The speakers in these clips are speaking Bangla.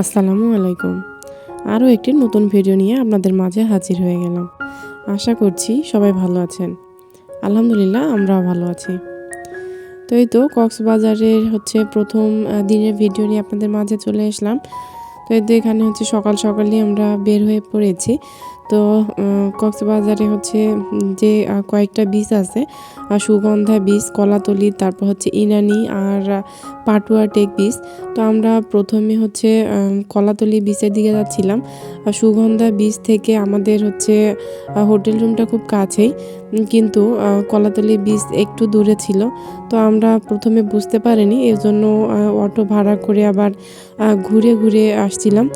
আসসালামু আলাইকুম। আরও একটি নতুন ভিডিও নিয়ে আপনাদের মাঝে হাজির হয়ে গেলাম। আশা করছি সবাই ভালো আছেন। আলহামদুলিল্লাহ, আমরাও ভালো আছি। তো এই তো কক্সবাজারের হচ্ছে প্রথম দিনের ভিডিও নিয়ে আপনাদের মাঝে চলে আসলাম। তো এই তো এখানে হচ্ছে সকাল সকালই আমরা বের হয়ে পড়েছি। তো কক্সবাজারে হচ্ছে যে কয়েকটা বীজ আছে সুগন্ধা বীজ কলাতলি, তারপর হচ্ছে ইনানি আর পাটুয়া টেক বীচ। তো আমরা প্রথমে হচ্ছে কলাতলি বিচের দিকে যাচ্ছিলাম। সুগন্ধা বীজ থেকে আমাদের হচ্ছে হোটেল রুমটা খুব কাছেই কিন্তু কলাতলি বীজ একটু দূরে ছিল। তো আমরা প্রথমে বুঝতে পারিনি এর জন্য অটো ভাড়া করে আবার ঘুরে ঘুরে আসছিলাম।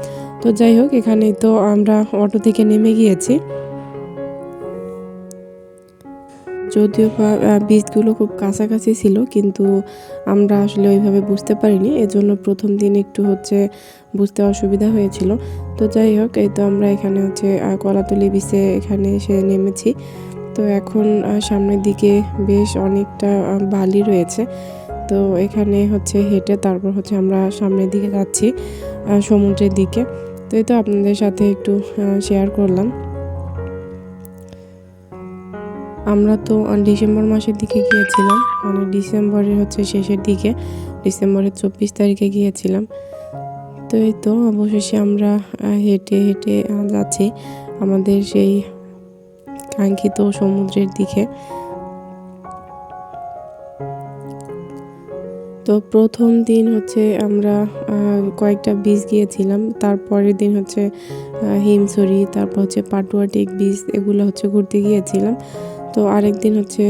তো যাই হোক এখানে তো আমরা অটো থেকে নেমে গিয়েছি। যদিও বীজগুলো খুব কাছাকাছি ছিল, কিন্তু আমরা আসলে ওইভাবে বুঝতে পারিনি। এজন্য প্রথম দিন একটু হচ্ছে বুঝতে অসুবিধা হয়েছিল। তো যাই হোক, এই তো আমরা এখানে হচ্ছে কলাতলি বিচে এখানে এসে নেমেছি। তো এখন সামনের দিকে বেশ অনেকটা বালি রয়েছে। তো এখানে হচ্ছে হেঁটে তারপর হচ্ছে আমরা সামনের দিকে যাচ্ছি। সমুদ্রের দিকে। তো এই তো আপনাদের সাথে একটু শেয়ার করলাম। আমরা তো ডিসেম্বর মাসের দিকে গিয়েছিলাম। মানে ডিসেম্বরের হচ্ছে শেষের দিকে। ডিসেম্বরের চব্বিশ তারিখে গিয়েছিলাম। তো এই তো অবশেষে আমরা হেঁটে হেঁটে যাচ্ছি আমাদের সেই কাঙ্ক্ষিত সমুদ্রের দিকে। তো প্রথম দিন হচ্ছে আমরা কয়েকটা বীজ গিয়েছিলাম। তারপরের দিন হচ্ছে হিমসরি তারপর হচ্ছে পাটুয়াটিক বীজ, এগুলো হচ্ছে ঘুরতে গিয়েছিলাম। তো আরেক দিন হচ্ছে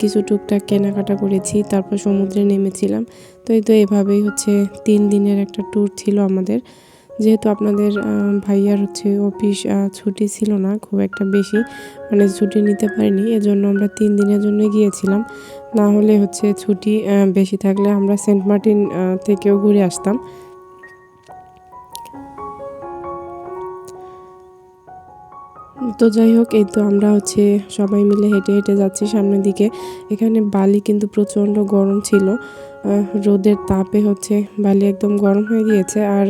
কিছু টুকটাক কেনাকাটা করেছি, তারপর সমুদ্রে নেমেছিলাম। তো এই তো এভাবেই হচ্ছে তিন দিনের একটা ট্যুর ছিল আমাদের। যেহেতু আপনাদের ভাইয়ার হচ্ছে অফিস ছুটি ছিল না খুব একটা বেশি মানে ছুটি নিতে পারিনি, এজন্য আমরা তিন দিনের জন্য গিয়েছিলাম। না হলে হচ্ছে ছুটি বেশি থাকলে আমরা সেন্ট মার্টিন থেকেও ঘুরে আসতাম। তো যাই হোক, এই তো আমরা হচ্ছে সবাই মিলে হেঁটে হেঁটে যাচ্ছি সামনের দিকে। এখানে বালি কিন্তু প্রচণ্ড গরম ছিল। রোদের তাপে হচ্ছে বালি একদম গরম হয়ে গিয়েছে আর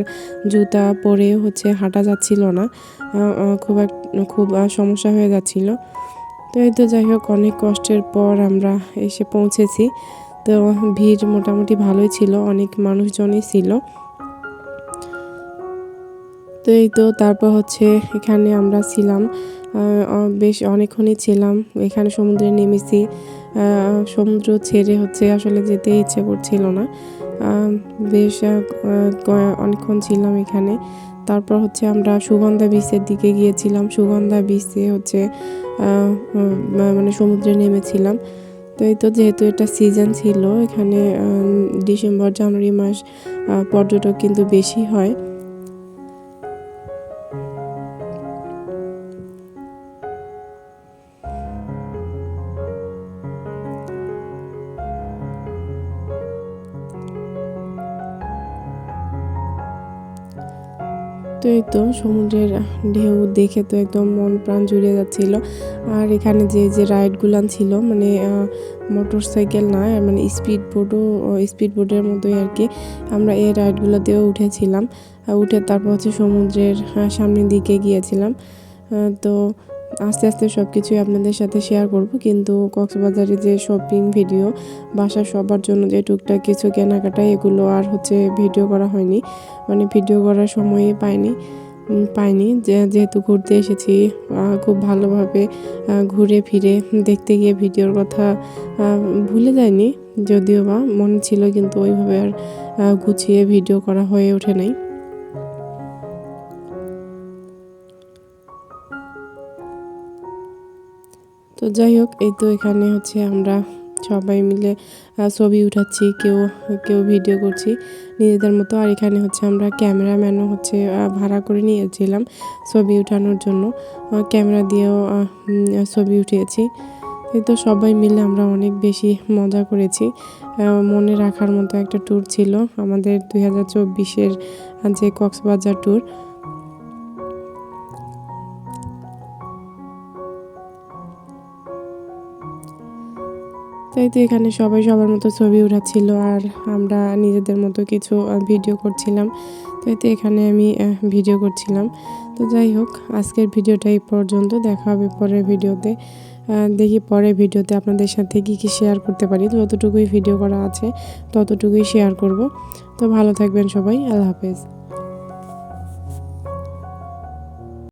জুতা পরে হচ্ছে হাঁটা যাচ্ছিল না। খুব এক, খুব সমস্যা হয়ে যাচ্ছিল। তো এই তো যাই হোক, অনেক কষ্টের পর আমরা এসে পৌঁছেছি। তো ভিড় মোটামুটি ভালোই ছিল, অনেক মানুষজনই ছিল। তো এই তো তারপর হচ্ছে এখানে আমরা ছিলাম বেশ অনেকক্ষণই ছিলাম। এখানে সমুদ্রে নেমেছি সমুদ্র ছেড়ে হচ্ছে আসলে যেতে ইচ্ছে করছিল না। বেশ অনেকক্ষণ ছিলাম এখানে। তারপর হচ্ছে আমরা সুগন্ধা বিচের দিকে গিয়েছিলাম। সুগন্ধা বিচে হচ্ছে মানে সমুদ্রে নেমেছিলাম। তো এই তো যেহেতু এটা সিজন ছিল, এখানে ডিসেম্বর, জানুয়ারি মাস পর্যটক কিন্তু বেশি হয়। তো এই তো সমুদ্রের ঢেউ দেখে তো একদম মন প্রাণ জুড়ে যাচ্ছিল। আর এখানে যে যে রাইডগুলান ছিল মানে মোটর সাইকেল না মানে স্পিড বোটও, স্পিড বোটের মতোই আর কি, আমরা এই রাইডগুলোতেও উঠেছিলাম। উঠে তারপর হচ্ছে সমুদ্রের সামনের দিকে গিয়েছিলাম। তো আস্তে আস্তে সব কিছুই আপনাদের সাথে শেয়ার করব। কিন্তু কক্সবাজারে যে শপিং ভিডিও বাসা সবার জন্য যে টুকটাক কিছু কেনাকাটা, এগুলো আর হচ্ছে ভিডিও করা হয়নি। মানে ভিডিও করার সময়ই পাইনি পাইনি। যে, যেহেতু ঘুরতে এসেছি খুব ভালোভাবে ঘুরে ফিরে দেখতে গিয়ে ভিডিওর কথা ভুলে যায়নি যদিও বা মনে ছিল, কিন্তু ওইভাবে আর গুছিয়ে ভিডিও করা হয়ে ওঠে নাই। তো যাই হোক, এই তো এখানে হচ্ছে আমরা সবাই মিলে ছবি উঠাচ্ছি, কেউ কেউ ভিডিও করছি। নিজেদের মতো আর এখানে হচ্ছে আমরা ক্যামেরাম্যানও হচ্ছে ভাড়া করে নিয়েছিলাম ছবি উঠানোর জন্য। ক্যামেরা দিয়েও ছবি উঠিয়েছি। এই তো সবাই মিলে আমরা অনেক বেশি মজা করেছি। মনে রাখার মতো একটা ট্যুর ছিল আমাদের দুই হাজার চব্বিশের যে কক্সবাজার ট্যুর তাই তো এখানে সবাই সবার মতো ছবি উঠাচ্ছিল আর আমরা নিজেদের মতো কিছু ভিডিও করছিলাম। তাই তো এখানে আমি ভিডিও করছিলাম। তো যাই হোক, আজকের ভিডিওটা এই পর্যন্ত। দেখা হবে পরের ভিডিওতে দেখি পরের ভিডিওতে আপনাদের সাথে কী কী শেয়ার করতে পারি। যতটুকুই ভিডিও করা আছে, ততটুকুই শেয়ার করব। তো ভালো থাকবেন সবাই। আল্লাহ হাফেজ।